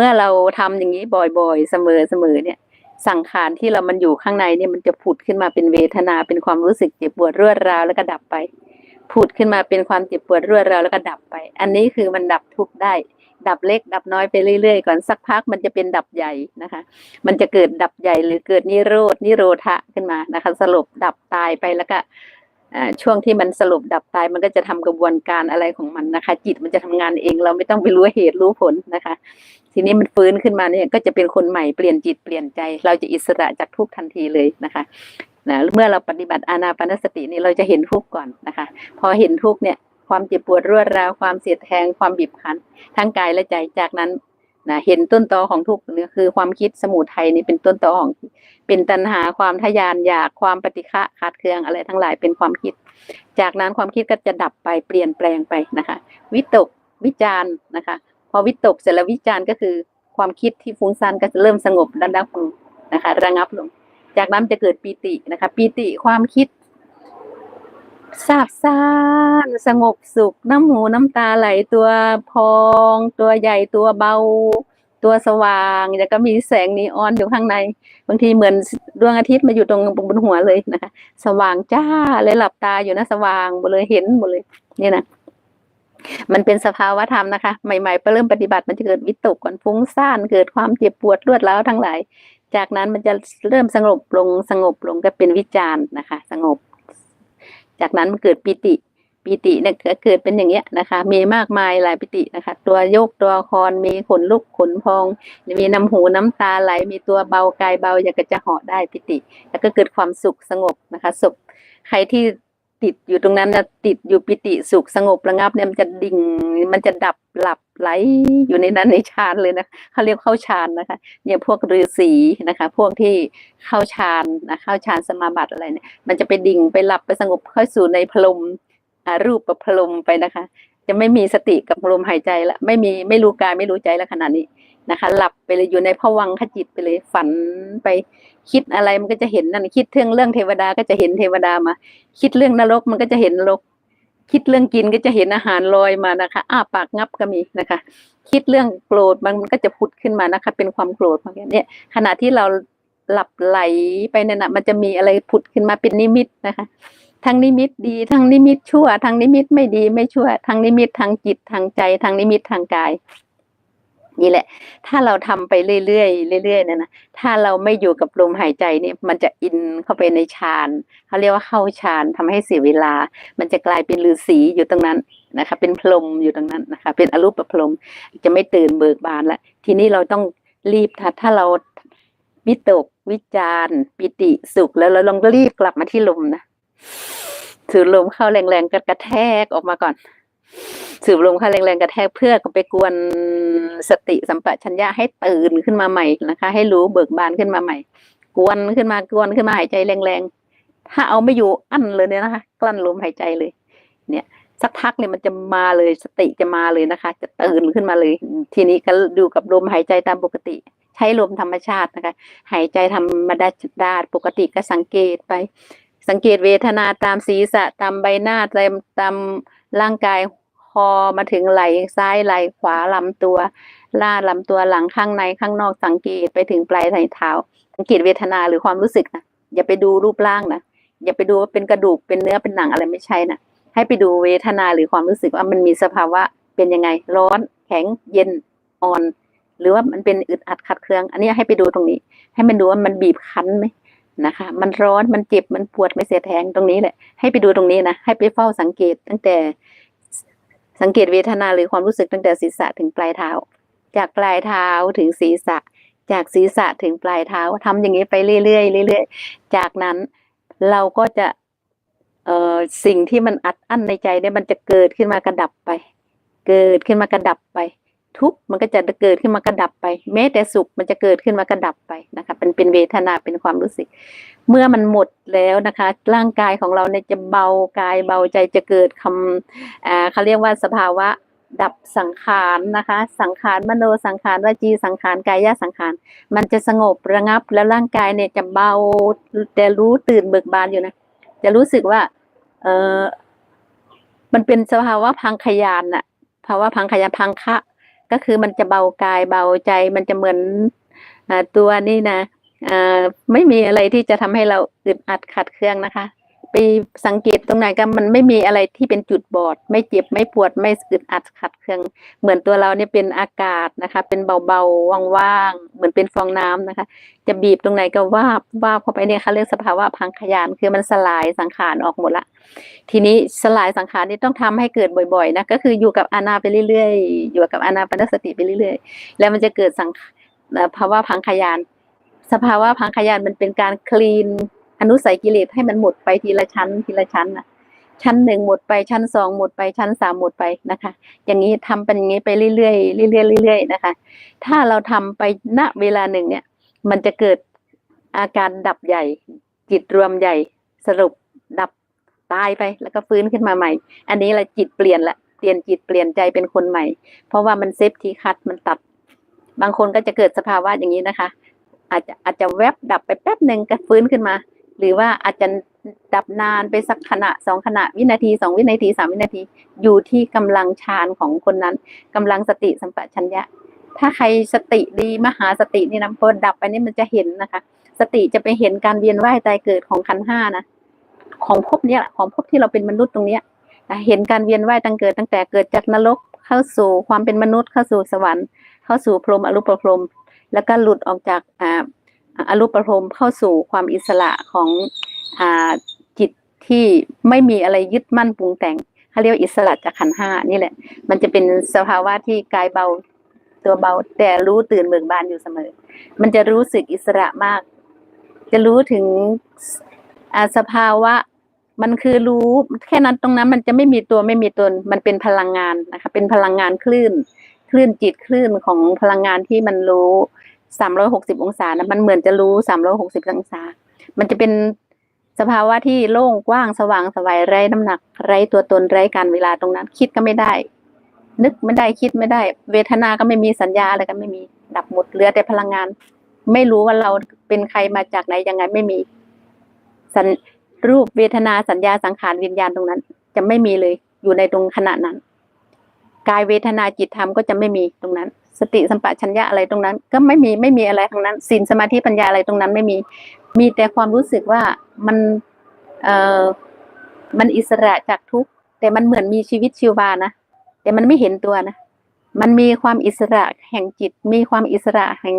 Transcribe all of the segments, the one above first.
เมื่อเราทำอย่างนี้บ่อยๆ เสมอเสมอเนี่ย สังขารที่เรามันอยู่ข้างในเนี่ยมันจะผุดขึ้นมาเป็นเวทนาเป็นความรู้สึกเจ็บปวดรวดราวแล้วก็ดับไปผุดขึ้นมาเป็นความเจ็บปวดรวดราวแล้วก็ดับไป อันนี้คือมันดับทุกได้ ดับเล็ก ดับน้อยไปเรื่อยๆ ก่อนสักพักมันจะเป็นดับใหญ่นะคะ มันจะเกิดดับใหญ่หรือเกิดนิโรธนิโรธะขึ้นมานะคะสลบดับตายไปแล้วก็ช่วงที่มันสลบดับตายมันก็จะทำกระบวนการอะไรของมันนะคะ จิตมันจะทำงานเองเราไม่ต้องไปรู้เหตุรู้ผลนะคะ ทีนี้มันฟื้นขึ้นมาเนี่ยก็จะเป็นคนใหม่เปลี่ยนจิตเปลี่ยนใจ เราจะอิสระจากทุกทันทีเลยนะคะนะเมื่อเราปฏิบัติอานาปนสตินี่เราจะเห็นทุกก่อนนะคะ พอเห็นทุกเนี่ยความเจ็บปวดรวดราวความเสียดแทงความบีบคั้นทั้งกายและใจจากนั้นนะเห็นต้นตอของทุกข์เนี่คือความคิดสมุทัยนี่เป็นต้นตอของเป็นตัณหาความทะยานอยากความปฏิฆะขาดเคืองอะไรทั้งหลายเป็นความคิด จากนั้นความคิดก็จะดับไปเปลี่ยนแปลงไปนะคะ วิตกวิจารณ์นะคะ พอวิตกเสร็จแล้ววิจารณ์ก็คือความคิดที่ฟุ้งซ่านก็จะเริ่มสงบดันดับลงนะคะ ระงับลง จากนั้นจะเกิดปีตินะคะ ปีติความคิดซาบซ่านสงบสุข น้ำหูน้ำตาไหลตัวพอง ตัวใหญ่ตัวเบา ตัวสว่างแล้วก็มีแสงนีออนอยู่ข้างใน บางทีเหมือนดวงอาทิตย์มาอยู่ตรงบนหัวเลยนะคะ สว่างจ้าเลยหลับตาอยู่นะสว่างหมดเลยเห็นหมดเลย เนี่ยนะ มันเป็นสภาวะธรรมนะคะ ใหม่ๆไปเริ่มปฏิบัติมันจะเกิดวิตกก่อนฟุ้งซ่านเกิดความเจ็บปวดรวดร้าวทั้งหลาย จากนั้นมันจะเริ่มสงบลงสงบลงก็เป็นวิจารณ์นะคะ สงบ จากนั้นมันเกิดปิติปิติเนี่ยก็เกิดเป็นอย่างเงี้ยนะคะ มีมากมายหลายปิตินะคะ ตัวโยกตัวคอนมีขนลุกขนพอง มีน้ำหูน้ำตาไหล มีตัวเบากายเบาอยากจะเหาะได้ปิติ แล้วก็เกิดความสุขสงบนะคะสุขใครที่ ติดอยู่ตรงนั้นนะติดอยู่ปิติสุขสงบระงับเนี่ยมันจะดิ่ง มันจะดับหลับไหลอยู่ในนั้นในฌานเลยนะเขาเรียกเข้าฌานนะคะเนี่ยพวกฤาษีนะคะ พวกที่เข้าฌานนะเข้าฌานสมาบัติอะไรเนี่ย มันจะไปดิ่งไปหลับไปสงบเข้าสู่ในพรหมรูปประพรหมไปนะคะ จะไม่มีสติกับลมหายใจละไม่มีไม่รู้กายไม่รู้ใจแล้วขนาดนี้ นะคะ หลับไปเลยอยู่ในภวังคจิตไปเลยฝันไปคิดอะไรมันก็จะเห็นนั่นคิดเรื่องเรื่องเทวดาก็จะเห็นเทวดามา คิดเรื่องนรกมันก็จะเห็นนรก คิดเรื่องกินก็จะเห็นอาหารลอยมานะคะ อ้าปากงับก็มีนะคะ คิดเรื่องโกรธมันก็จะผุดขึ้นมานะคะ เป็นความโกรธมาเนี่ยขณะที่เราหลับไหลไปเนี่ยนะมันจะมีอะไรผุดขึ้นมาเป็นนิมิตนะคะทั้งนิมิตดีทั้งนิมิตชั่วทั้งนิมิตไม่ดีไม่ชั่วทั้งนิมิตทางจิตทางใจทั้งนิมิตทางกาย นี่แหละ ถ้าเราทำไปเรื่อยๆเรื่อยๆเนี่ยนะถ้าเราไม่อยู่กับลมหายใจเนี่ยมันจะอินเข้าไปในฌานเขาเรียกว่าเข้าฌานทำให้เสียเวลา มันจะกลายเป็นฤาษีอยู่ตรงนั้นนะคะ เป็นพรมอยู่ตรงนั้นนะคะ เป็นอรูปพรมจะไม่ตื่นเบิกบานละทีนี้เราต้องรีบถ้าถ้าเราวิตกวิจารปิติสุขแล้วเราลองรีบกลับมาที่ลมนะสูดลมเข้าแรงๆกระแทกออกมาก่อน สูบลมเข้าแรงๆกระแทกเพื่อไปกวนสติสัมปชัญญะให้ตื่นขึ้นมาใหม่นะคะ ให้รู้เบิกบานขึ้นมาใหม่ กวนขึ้นมากวนขึ้นมาหายใจแรงๆถ้าเอาไม่อยู่อั้นเลยเนี่ยนะคะ กลั้นลมหายใจเลย เนี่ย สักพักเนี่ยมันจะมาเลยสติจะมาเลยนะคะ จะตื่นขึ้นมาเลย ทีนี้ก็ดูกับลมหายใจตามปกติ ใช้ลมธรรมชาตินะคะ หายใจธรรมดาดาปกติก็สังเกตไป สังเกตเวทนาตามศีรษะตามใบหน้าตามตามร่างกาย อมาถึงไหล่ซ้ายไหล่ขวาลำตัวล่าลำตัวหลังข้างในข้างนอกสังเกตไปถึงปลายเท้า สังเกตเวทนาหรือความรู้สึกนะอย่าไปดูรูปร่างนะอย่าไปดูว่าเป็นกระดูกเป็นเนื้อเป็นหนังอะไรไม่ใช่นะให้ไปดูเวทนาหรือความรู้สึกว่ามันมีสภาวะเป็นยังไง ร้อน แข็งเย็นอ่อน หรือว่ามันเป็นอึดอัดขัดเคือง อันนี้ให้ไปดูตรงนี้ ให้มันดูว่ามันบีบคั้นไหมนะคะ มันร้อนมันเจ็บมันปวดไม่เสียแทงตรงนี้แหละให้ไปดูตรงนี้นะให้ไปเฝ้าสังเกตตั้งแต่ สังเกตเวทนาหรือความรู้สึกตั้งแต่ศีรษะถึงปลายเท้า จากปลายเท้าถึงศีรษะ จากศีรษะถึงปลายเท้าทำอย่างนี้ไปเรื่อยๆเรื่อยๆ จากนั้นเราก็จะเอ่อสิ่งที่มันอัดอั้นในใจเนี่ยมันจะเกิดขึ้นมากระดับไป เกิดขึ้นมากระดับไป ทุกข์มันก็จะเกิดขึ้นมากระดับไป แม้แต่สุขมันจะเกิดขึ้นมากระดับไปนะคะเป็นเป็นเวทนาเป็นความรู้สึก เมื่อมันหมดแล้วนะคะ ร่างกายของเราเนี่ยจะเบากายเบาใจจะเกิดคำอ่าเขาเรียกว่าสภาวะดับสังขารนะคะ สังขารมโนสังขารวจีสังขารกายสังขาร มันจะสงบระงับแล้วร่างกายเนี่ยจะเบาแต่รู้ตื่นเบิกบานอยู่นะ จะรู้สึกว่าเออมันเป็นสภาวะพังขยานน่ะภาวะพังขยานพังคะ ก็คือมันจะเบากายเบาใจ มันจะเหมือนอตัวนี่นะไม่มีอะไรที่จะทำให้เราอึดอัดขัดเครื่องนะคะ ไปสังเกตตรงไหนก็มันไม่มีอะไรที่เป็นจุดบอด ไม่เจ็บไม่ปวดไม่อึดอัดขัดเครื่อง เหมือนตัวเราเนี่ยเป็นอากาศนะคะ เป็นเบาๆว่างๆเหมือนเป็นฟองน้ำนะคะ จะบีบตรงไหนก็วาบวาบเข้าไปเนี่ยเขาเรียกสภาวะพังขยานคือมันสลายสังขารออกหมดละ ทีนี้สลายสังขารนี่ต้องทำให้เกิดบ่อยๆนะก็คืออยู่กับอานาไปเรื่อยๆ อยู่กับอานาปนสติไปเรื่อยๆ แล้วมันจะเกิดสังภาวะพังขยาน สภาวะพังขยานมันเป็นการคลีนอนุสัยกิเลสให้มันหมดไปทีละชั้นทีละชั้นนะชั้นหนึ่งหมดไปชั้นสองหมดไปชั้นสามหมดไปนะคะ อย่างนี้ทำเป็นอย่างนี้ไปเรื่อยๆเรื่อยๆเรื่อยๆนะคะ ถ้าเราทำไปณเวลาหนึ่งเนี่ย มันจะเกิดอาการดับใหญ่จิตรวมใหญ่สรุปดับ ตายไป แล้วก็ฟื้นขึ้นมาใหม่ อันนี้ละจิตเปลี่ยนละเปลี่ยนจิตเปลี่ยนใจเป็นคนใหม่ เพราะว่ามันเซฟทีคัดมันตัด บางคนก็จะเกิดสภาวะอย่างนี้นะคะ อาจจะอาจจะแวบดับไปแป๊บหนึ่งก็ฟื้นขึ้นมา หรือว่าอาจจะดับนานไปสักขณะสองขณะวินาทีสองวินาทีสามวินาที อยู่ที่กำลังฌานของคนนั้นกำลังสติสัมปชัญญะ ถ้าใครสติดีมหาสตินี่นะพอดับไปนี่มันจะเห็นนะคะ สติจะไปเห็นการเวียนว่ายตายเกิดของขันห้านะ ของภพเนี้ยของภพที่เราเป็นมนุษย์ตรงเนี้ยเห็นการเวียนว่ายตั้งเกิดตั้งแต่เกิดจากนรกเข้าสู่ความเป็นมนุษย์เข้าสู่สวรรค์ เข้าสู่พรหมอรูปพรหมแล้วก็หลุดออกจากอ่าอรูปพรหมเข้าสู่ความอิสระของอ่าจิตที่ไม่มีอะไรยึดมั่นปรุงแต่งเขาเรียกว่าอิสระจากขันห้านี่แหละ มันจะเป็นสภาวะที่กายเบาตัวเบาแต่รู้ตื่นเบิกบานอยู่เสมอ มันจะรู้สึกอิสระมาก จะรู้ถึง สภาวะมันคือรู้แค่นั้นตรงนั้นมันจะไม่มีตัวไม่มีตนมันเป็นพลังงานนะคะ เป็นพลังงานคลื่น คลื่นจิตคลื่นของพลังงานที่มันรู้สามร้อยหกสิบองศานะมันเหมือนจะรู้สามร้อยหกสิบองศา มันจะเป็นสภาวะที่โล่งกว้างสว่างสวายไร้น้ำหนัก ไร้ตัวตนไร้การเวลาตรงนั้น คิดก็ไม่ได้ นึกไม่ได้คิดไม่ได้ เวทนาก็ไม่มีสัญญาอะไรก็ไม่มีดับหมดเหลือแต่พลังงาน ไม่รู้ว่าเราเป็นใครมาจากไหนยังไงไม่มี รูปเวทนาสัญญาสังขารวิญญาณตรงนั้น จะไม่มีเลยอยู่ในตรงขณะนั้น กายเวทนาจิตธรรมก็จะไม่มีตรงนั้น สติสัมปชัญญะอะไรตรงนั้น ก็ไม่มีไม่มีอะไรทั้งนั้นศีลสมาธิปัญญาอะไรตรงนั้นไม่มี มีแต่ความรู้สึกว่ามันเอ่อมันอิสระจากทุกข์แต่มันเหมือนมีชีวิตชีวานะแต่มันไม่เห็นตัวนะมันมีความอิสระแห่งจิต มีความอิสระแห่ง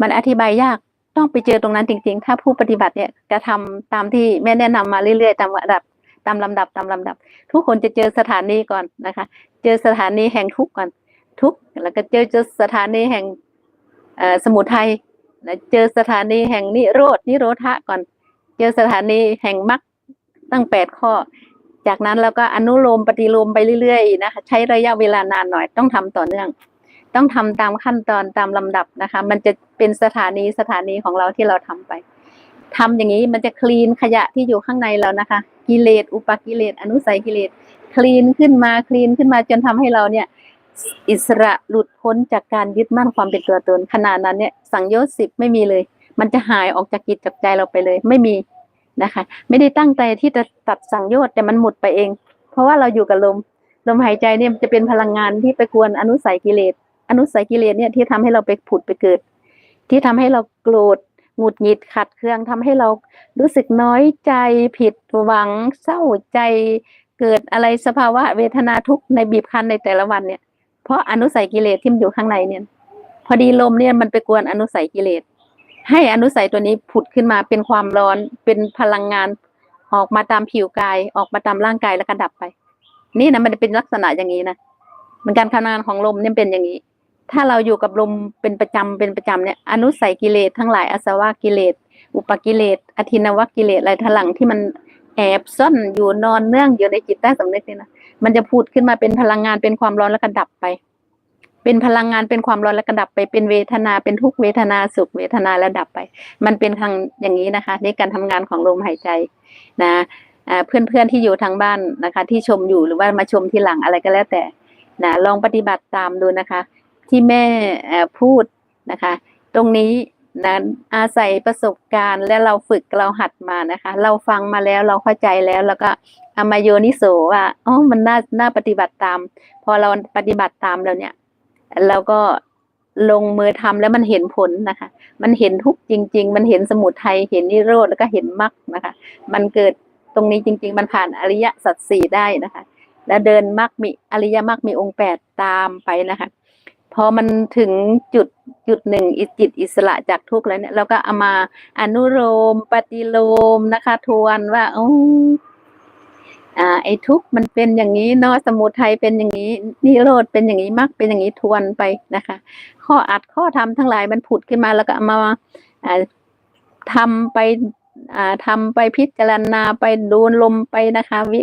มันอธิบายยาก ต้องไปเจอตรงนั้นจริง ๆ ถ้าผู้ปฏิบัติเนี่ยจะทำตามที่แม่แนะนำมาเรื่อยๆตามระดับตามลำดับตามลำดับ ทุกคนจะเจอสถานีก่อนนะคะ เจอสถานีแห่งทุกข์ก่อนทุกข์แล้วก็เจอเจอสถานีแห่งสมุทัยเจอสถานีแห่งนิโรดนิโรธะก่อน เจอสถานีแห่งมรรคตั้งแปดข้อ จากนั้นเราก็อนุโลมปฏิโลมไปเรื่อยๆนะคะใช้ระยะเวลานานหน่อยต้องทำต่อเนื่อง ต้องทำตามขั้นตอนตามลำดับนะคะ มันจะเป็นสถานีสถานีของเราที่เราทำไปทำอย่างนี้มันจะคลีนขยะที่อยู่ข้างในเรานะคะ กิเลสอุปกิเลสอนุสัยกิเลสคลีนขึ้นมาคลีนขึ้นมาจนทำให้เราเนี่ยอิสระหลุดพ้นจากการยึดมั่นความเป็นตัวตนขนาดนั้นเนี่ยสังโยชน์สิบไม่มีเลย มันจะหายออกจากจิตจากใจเราไปเลย ไม่มีนะคะ ไม่ได้ตั้งใจที่จะตัดสังโยชน์แต่มันหมดไปเอง เพราะว่าเราอยู่กับลมลมหายใจเนี่ยจะเป็นพลังงานที่ไปกวนอนุสัยกิเลส อนุสัยกิเลสเนี่ยที่ทำให้เราไปผุดไปเกิด ที่ทำให้เราโกรธหงุดหงิดขัดเคืองทำให้เรารู้สึกน้อยใจผิดหวังเศร้าใจเกิดอะไรสภาวะเวทนาทุกข์ในบีบคั้นในแต่ละวันเนี่ย เพราะอนุสัยกิเลสที่มันอยู่ข้างในเนี่ย พอดีลมเนี่ยมันไปกวนอนุสัยกิเลส ให้อนุสัยตัวนี้ผุดขึ้นมาเป็นความร้อนเป็นพลังงานออกมาตามผิวกายออกมาตามร่างกายแล้วก็ดับไป นี่นะมันเป็นลักษณะอย่างนี้นะมันการทำงานของลมเนี่ยเป็นอย่างนี้ ถ้าเราอยู่กับลมเป็นประจำเป็นประจำเนี่ยอนุสัยกิเลสทั้งหลายอาสวะกิเลส อุปกิเลสอธินวกิเลสอะไรทลังที่มันแอบซ่อนอยู่นอนเนื่องอยู่ในจิตใต้สำนึกนี่นะมันจะพูดขึ้นมาเป็นพลังงานเป็นความร้อนแล้วก็ดับไป เป็นพลังงานเป็นความร้อนแล้วก็ดับไปเป็นเวทนาเป็นทุกเวทนาสุขเวทนาแล้วดับไป มันเป็นทางอย่างนี้นะคะในการทำงานของลมหายใจนะอ่าเพื่อนๆที่อยู่ทางบ้านนะคะ ที่ชมอยู่หรือว่ามาชมที่หลังอะไรก็แล้วแต่นะลองปฏิบัติตามดูนะคะ ที่แม่พูดนะคะ ตรงนี้นะอาศัยประสบการณ์และเราฝึกเราหัดมานะคะ เราฟังมาแล้วเราเข้าใจแล้ว แล้วก็เอามาโยนิโสว่าอ๋อมันน่าน่าปฏิบัติตาม พอเราปฏิบัติตามแล้วเนี่ยแล้วก็ลงมือทำแล้วมันเห็นผลนะคะ มันเห็นทุกจริง ๆ มันเห็นสมุทัยเห็นนิโรธแล้วก็เห็นมรรคนะคะ มันเกิดตรงนี้จริง ๆ มันผ่านอริยสัจสี่ได้นะคะ แล้วเดินมรรคมีอริยมรรคมีองค์แปดตามไปนะคะ พอมันถึงจุดจุดหนึ่งอิจิตอิสระจากทุกข์แล้วเนี่ย เราก็เอามาอนุโลมปฏิโลมนะคะ ทวนว่าโอ้อ่า ไอ้ทุกข์มันเป็นอย่างนี้เนาะสมุทัยเป็นอย่างนี้นิโรธเป็นอย่างนี้มรรคเป็นอย่างนี้ทวนไปนะคะ ข้ออัดข้อทำทั้งหลายมันผุดขึ้นมาแล้วก็เอามาอ่าทำไปอ่าทำไปพิจารณาไปดูลมไปนะคะ วิ